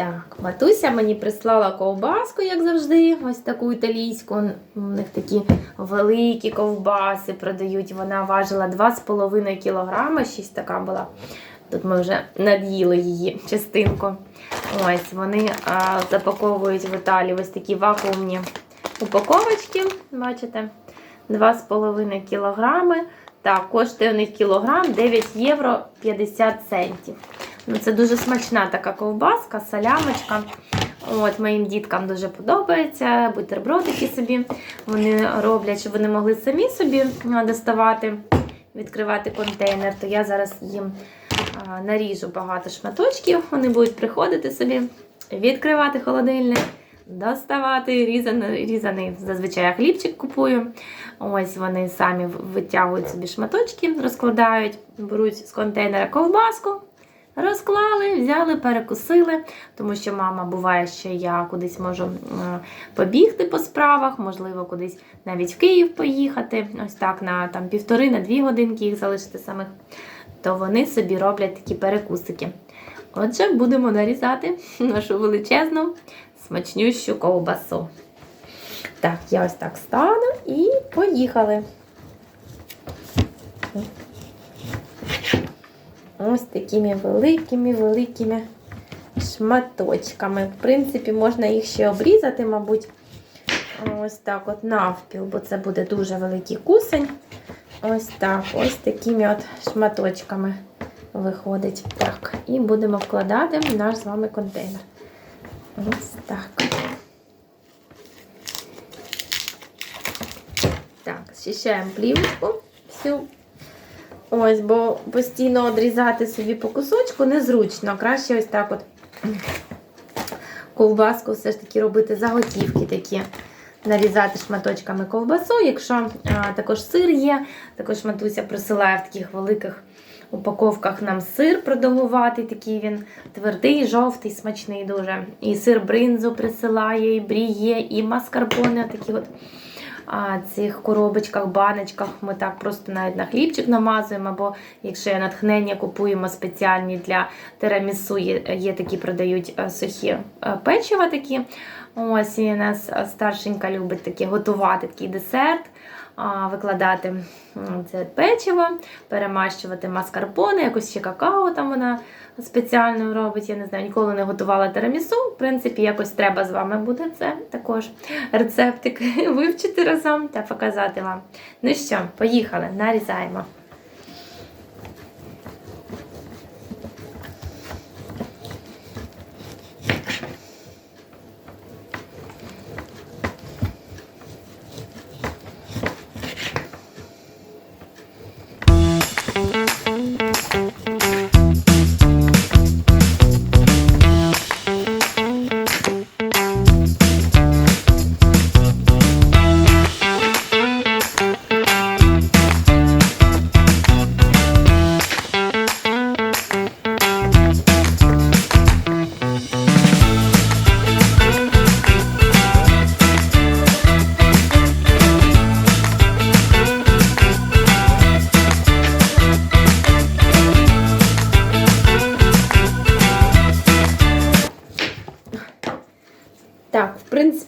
Так, матуся мені прислала ковбаску, як завжди, ось таку італійську. У них такі великі ковбаси продають. Вона важила 2,5 кг, 6 така була. Тут ми вже над'їли її частинку. Ось вони а, запаковують в Італії ось такі вакуумні упаковочки. Бачите? 2,5 кілограми. Так, коштує у них кілограм 9 євро 50 центів. Ну, це дуже смачна така ковбаска, салямочка. От, Моїм діткам дуже подобається. Бутербродики собі вони роблять, щоб вони могли самі собі доставати, відкривати контейнер. То я зараз їм наріжу багато шматочків. Вони будуть приходити собі, відкривати холодильник. Доставати різаний, різаний зазвичай я хлібчик купую. Ось вони самі витягують собі шматочки, розкладають, беруть з контейнера ковбаску, розклали, взяли, перекусили. Тому що мама буває, що я кудись можу побігти по справах, можливо, кудись навіть в Київ поїхати. Ось так на там, півтори, на дві годинки їх залишити самих. То вони собі роблять такі перекусики. Отже, будемо нарізати нашу величезну смачнющу ковбасу. Так, я ось так стану і поїхали. Ось такими великими-великими шматочками. В принципі, можна їх ще обрізати, мабуть, ось так от навпіл, бо це буде дуже великий кусень. Ось так, ось такими от шматочками виходить. Так, і будемо вкладати в наш з вами контейнер. Ось так. Так, зчищаємо плівочку всю. Ось, бо постійно одрізати собі по кусочку незручно. Краще ось так от ковбаску все ж таки робити заготівки такі. Нарізати шматочками ковбасу. Якщо а, також сир є, також матуся присилає в таких великих упаковках нам сир продовгуватий, такий він твердий, жовтий, смачний дуже. І сир бринзу присилає, і бріє, і маскарпоне. Такі от цих коробочках, баночках. Ми так просто навіть на хлібчик намазуємо. Або якщо є натхнення, купуємо спеціальні для тирамісу, є, є такі продають а, сухі а, печива такі. Ось і нас старшенька любить такі готувати такий десерт, а, викладати це печиво, перемащувати маскарпоне, якось ще какао там вона спеціально робить. Я не знаю, ніколи не готувала тирамісу. В принципі, якось треба з вами буде це також рецептик вивчити разом та показати вам. Ну що, поїхали, нарізаємо.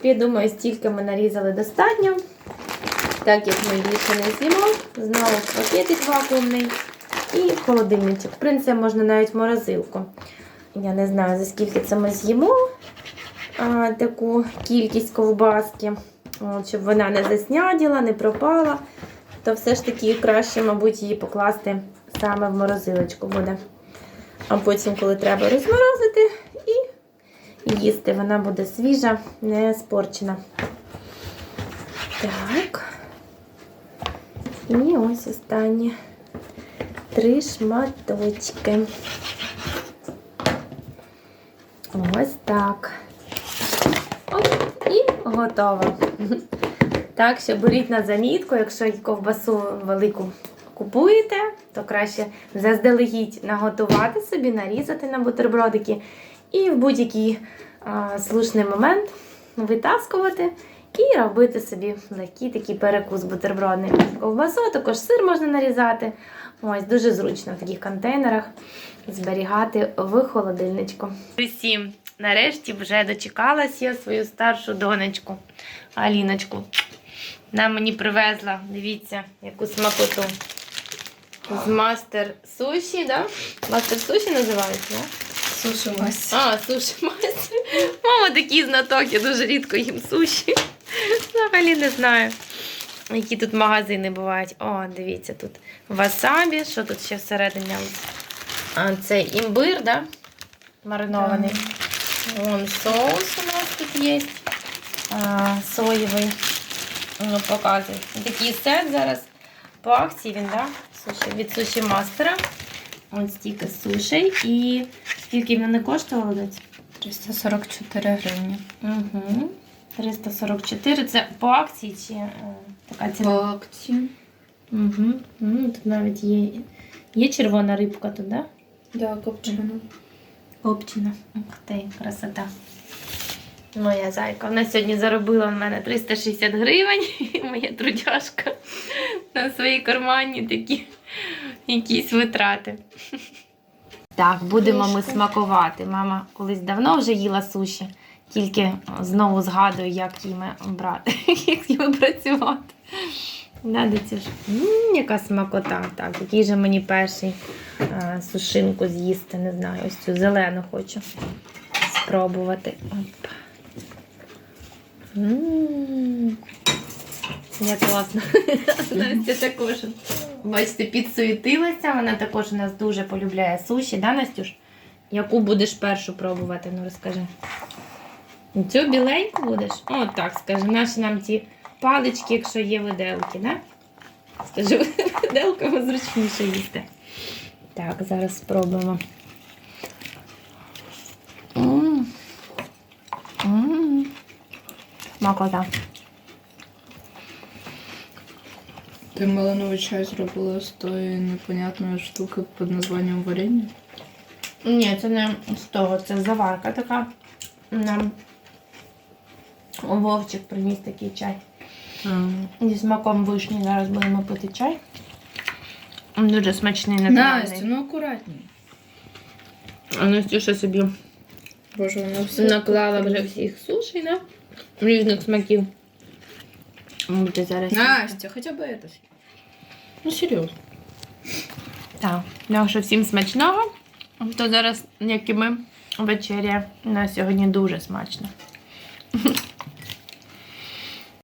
Принципі, думаю, стільки ми нарізали достатньо. Так як ми більше не з'їмо, знову пакетик вакуумний і холодильничок. В принципі, можна навіть морозилку. Я не знаю, за скільки це ми з'їмо а, таку кількість ковбаски, От, щоб вона не засняділа, не пропала. То все ж таки краще, мабуть, її покласти саме в морозилочку буде. А потім, коли треба розморозити, їсти. Вона буде свіжа, не спорчена. Так. І ось останні три шматочки. Ось так. Оп, і готово. Так що беріть на замітку, якщо ковбасу велику купуєте, то краще заздалегідь наготувати собі, нарізати на бутербродики і в будь-який слушний момент витаскувати і робити собі легкий такий перекус бутербродний. Ковбасу, також сир можна нарізати. Ось дуже зручно в таких контейнерах зберігати в холодильничку. Усім нарешті вже дочекалась я свою старшу донечку Аліночку. Вона мені привезла, дивіться, яку смакоту. З мастер суші, да? Мастер суші називається, да? Сушимось. А, суші майстер. Мама такий знаток, я дуже рідко їм суші. Взагалі не знаю. Які тут магазини бувають. О, дивіться, тут васабі. Що тут ще всередині? А, це імбир, да? Маринований. Вон соус у нас тут є. А, соєвий. Ну, показує. Такий сет зараз по акції він, да? Суші, від суші мастера. Ось стільки сушей. І скільки вони коштували? десь? 344 гривні. Угу. 344. Це по акції чи е, така ціна? По акції. Угу. Тут навіть є, є червона рибка тут, да? Да, копчено. Копчена. Ух ти, красота. Моя зайка. Вона сьогодні заробила в мене 360 гривень. Моя трудяшка на своїй кармані такі якісь витрати. Так, будемо ми смакувати. Мама колись давно вже їла суші, тільки знову згадую, як їм брати, як ними працювати. Надо ж. Яка смакота. Так, який же мені перший а, сушинку з'їсти, не знаю, ось цю зелену хочу спробувати. Оп. М, Як класно. Настя також. Бачите, підсуетилася. Вона також у нас дуже полюбляє суші, да, Настюш? Яку будеш першу пробувати? Ну розкажи. Цю біленьку будеш? О, так, скажи, наші нам ті палички, якщо є виделки, да? Скажи, виделками зручніше їсти. Так, зараз спробуємо. М. М. Смакота. Ти малиновий чай зробила з тої непонятної штуки під названням варення? Ні, це не з того, це заварка така. Нам Вовчик приніс такий чай. Зі смаком вишні зараз будемо пити чай. Дуже смачний натуральний. Настя, ну акуратніше. А Настюша собі Боже, воно все наклала вже всіх сушей, да? Різних смаків. Буде зараз. Настя, хоча б это. Ну серйозно. Так, так що всім смачного. Хто зараз, як і ми, вечеря. У нас сьогодні дуже смачно.